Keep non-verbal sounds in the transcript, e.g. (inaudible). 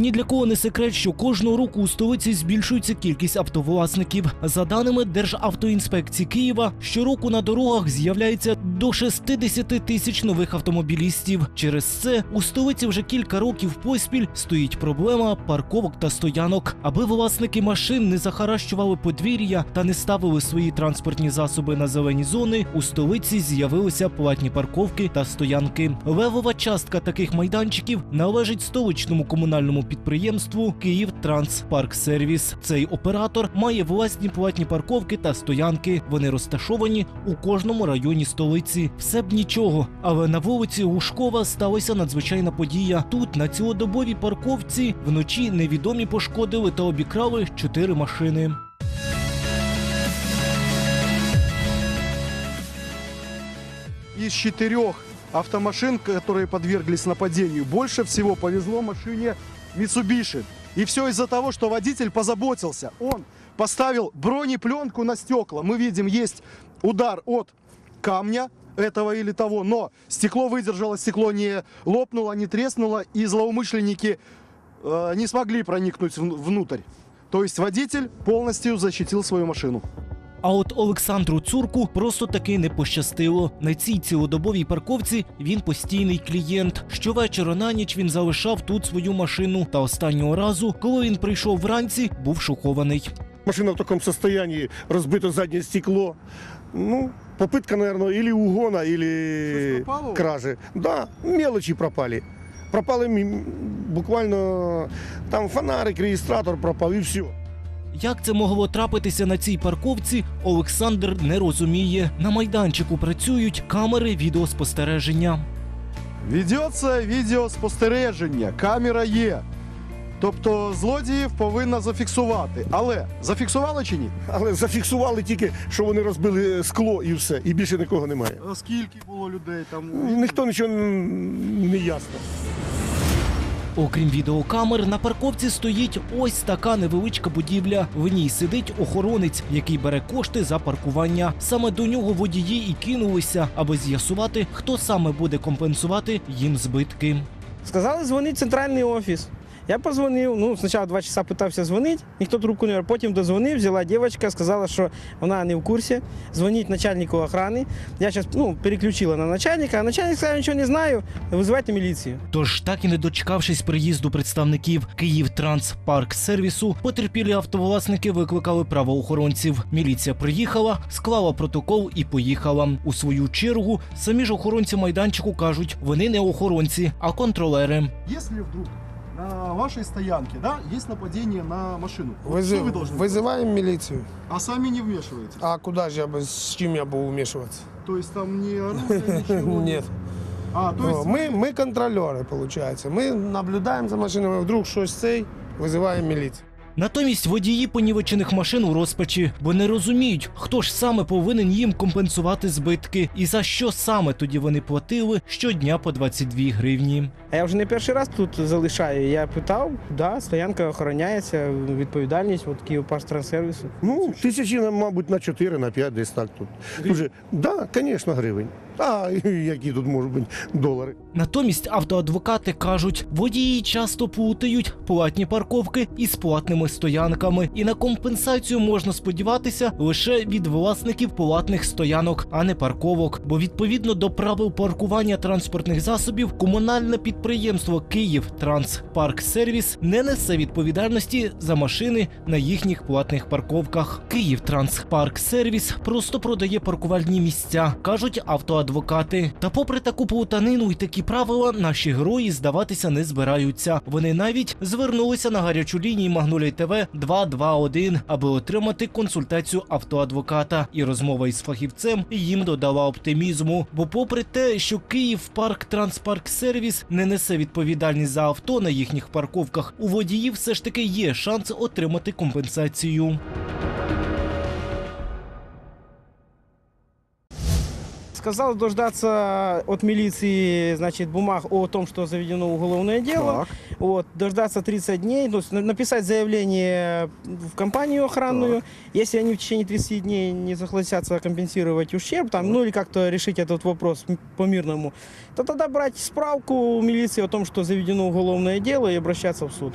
Ні для кого не секрет, що кожного року у столиці збільшується кількість автовласників. За даними Державтоінспекції Києва, щороку на дорогах з'являється до 60 тисяч нових автомобілістів. Через це у столиці вже кілька років поспіль стоїть проблема парковок та стоянок, аби власники машин не захаращували подвір'я та не ставили свої транспортні засоби на зелені зони. У столиці з'явилися платні парковки та стоянки. Левова частка таких майданчиків належить столичному комунальному підприємству Київ Сервіс. Цей оператор має власні платні парковки та стоянки. Вони розташовані у кожному районі столиці. Все б нічого, але на вулиці Лужкова сталася надзвичайна подія. Тут на цілодобовій парковці вночі невідомі пошкодили та обікрали чотири машини. Из четырех автомашин, которые подверглись нападению, больше всего повезло машине Mitsubishi. И все из-за того, что водитель позаботился. Он поставил бронепленку на стекла. Мы видим, есть удар от камня этого или того, но стекло выдержало, стекло не лопнуло, не треснуло, и злоумышленники э, не смогли проникнуть вн- внутрь. То есть водитель полностью защитил свою машину. А от Олександру Цурку просто таки не пощастило. На цій цілодобовій парковці він постійний клієнт. Щовечора на ніч він залишав тут свою машину. Та останнього разу, коли він прийшов вранці, був шокований. Машина в таком состоянии, разбито заднее стекло. Ну, попытка, наверное, или угона, или Что-то. Да, мелочи пропали. Пропали буквально там фонарик, реєстратор пропав і все. Як це могло трапитися на цій парковці, Олександр не розуміє. На майданчику працюють камери відеоспостереження. Ведеться відеоспостереження, камера є. Тобто злодіїв повинна зафіксувати. Але зафіксували чи ні? Але зафіксували тільки, що вони розбили скло і все, і більше нікого немає. А Скільки було людей там? Ніхто нічого не ясно. Окрім відеокамер, на парковці стоїть ось така невеличка будівля. В ній сидить охоронець, який бере кошти за паркування. Саме до нього водії і кинулися, аби з'ясувати, хто саме буде компенсувати їм збитки. Сказали дзвонити в центральний офіс. Я позвонив, ну, спочатку два часа питався дзвонити, ніхто трубку не брав. Потім дозвонив, взяла дівчинка, сказала, що вона не в курсі. Дзвоніть начальнику охорони. Я зараз ну, переключила на начальника, а начальник сказав, нічого не знаю, визивайте міліцію. Тож, так і не дочекавшись приїзду представників Київтранспарк сервісу, потерпілі автовласники викликали правоохоронців. Міліція приїхала, склала протокол і поїхала. У свою чергу самі ж охоронці майданчику кажуть, вони не охоронці, а контролери. Если вдруг на вашей стоянке, да, есть нападение на машину, вот Вызы- что вы должны Вызываем милицию. делать? А сами не вмешиваетесь? А куда же я бы, с чем я буду вмешиваться? То есть там не оружие, (laughs) ничего? Нет. А, то есть О, Мы, мы контролеры, получается. Мы наблюдаем за машиной, вдруг щось цей, вызываем милицию. Натомість водії понівечених машин у розпачі, бо не розуміють, хто ж саме повинен їм компенсувати збитки, і за що саме тоді вони платили щодня по 22 гривні. А я вже не перший раз тут залишаю. Я питав, да, стоянка охороняється, відповідальність от Київпаштрансервісу. Ну, тисячі, мабуть, на 4, на 5 десь так тут. Дуже, да, звісно, гривень. А (laughs) які тут можуть бути долари? Натомість автоадвокати кажуть, водії часто плутають платні парковки із платними стоянками, і на компенсацію можна сподіватися лише від власників платних стоянок, а не парковок. Бо відповідно до правил паркування транспортних засобів, комунальне підприємство Київ Сервіс не несе відповідальності за машини на їхніх платних парковках. Київ Сервіс просто продає паркувальні місця, кажуть автоадвокати. Та попри таку плутанину і такі правила, наші герої здаватися не збираються. Вони навіть звернулися на гарячу лінію Магнолій ТВ 221, аби отримати консультацію автоадвоката. І розмова із фахівцем їм додала оптимізму. Бо, попри те, що Київ Парк Транспарк Сервіс не несе відповідальність за авто на їхніх парковках, у водіїв все ж таки є шанс отримати компенсацію. Сказал дождаться от милиции, значит, бумаг о том, что заведено уголовное дело. Так. Вот, дождаться 30 дней, то есть написать заявление в компанию охранную. Если они в течение 30 дней не согласятся компенсировать ущерб, там, ну или как-то решить этот вопрос по-мирному, то тогда брать справку у милиции о том, что заведено уголовное дело и обращаться в суд.